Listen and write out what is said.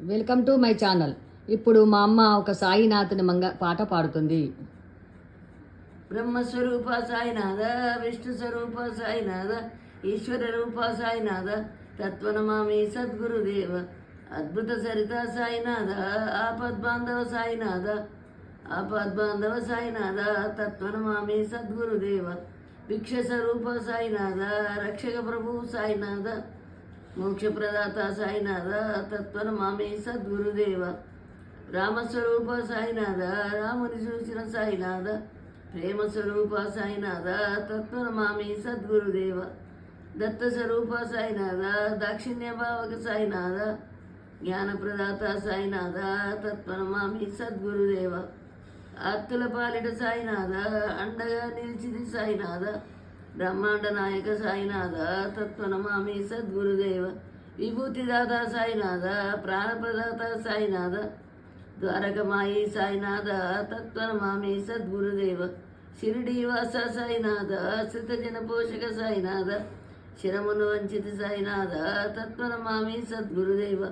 Welcome to my channel ఇప్పుడు మా అమ్మ ఒక సాయినాథుని మంగ పాట పాడుతుంది. బ్రహ్మస్వరూప సాయినాథ విష్ణు స్వరూప సాయినాథ ఈశ్వర రూప సాయినాథ తత్వనమామి సద్గురుదేవ అద్భుత సరిత సాయినాథ ఆపద్బాంధవ సాయినాథ ఆపద్బాంధవ సాయినాథ తత్వనమామి సద్గురుదేవ భిక్ష స్వరూప సాయినాథ రక్షక ప్రభు సాయినాథ మోక్షప్రదాత సాయినాథ తత్వనమామి సద్గురుదేవ. రామస్వరూప సాయినాథ రాముని చూసిన సాయినాథ. ప్రేమ సాయినాథ సాయినాథ తత్వనమామి సద్గురుదేవ. దత్త స్వరూప సాయినాథ దాక్షిణ్యభావక సాయినాథ. జ్ఞానప్రదాత సాయినాథ తత్వనమామి సద్గురుదేవ. ఆత్తుల పాలిట సాయినాథ అండగా నిలిచింది సాయినాథ. బ్రహ్మాండ నాయక సాయినాథ తత్వనమామి సద్గురుదేవ విభూతిదాత సాయినాథ ప్రాణప్రదాత సాయినాథ ద్వారకమాయి సాయినాథ తత్వనమామి సద్గురుదేవ షిరిడి సాయినాథ శ్రితజన పోషక సాయినాథ శిరమును వంచిత సాయినాథ తత్వనమామి సద్గురుదేవ.